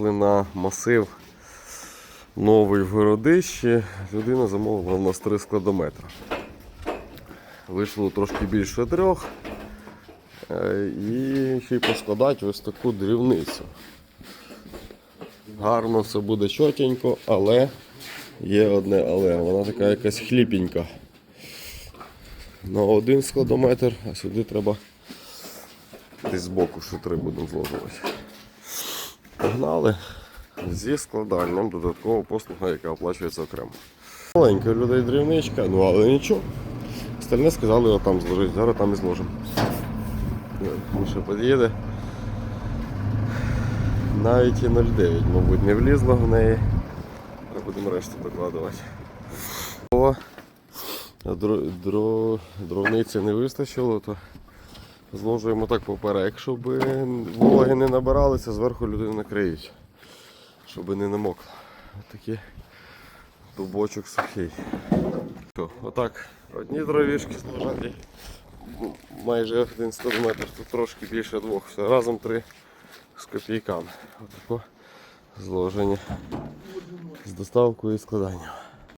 На масив новий в городищі. Людина замовила у нас 3 складометра. Вийшло трошки більше трьох. Е, І ще й поскладати ось таку дрівницю. Гарно все буде чотенько, але є одне але. Вона така якась хліпенька. На один складометр, а сюди треба десь збоку ще три будемо зложувати. Погнали зі складанням додаткового послуга, яка оплачується окремо. Маленька людей дрівничка, ну але нічого. Остальне сказали його там зложити, зараз там і зложимо. Міша під'їде. Навіть і 0,9, мабуть, не влізло в неї. Ми будемо решту докладувати. О, дро, дровниці не вистачило, то зложуємо так поперек, щоб вологи не набиралися, зверху людину накриють, щоб не намокло. Такий дубочок сухий. Отак, одні дровішки зложені, майже один 100 метр, тут трошки більше двох, все разом три з копійками. Отако зложення з доставкою і складанням.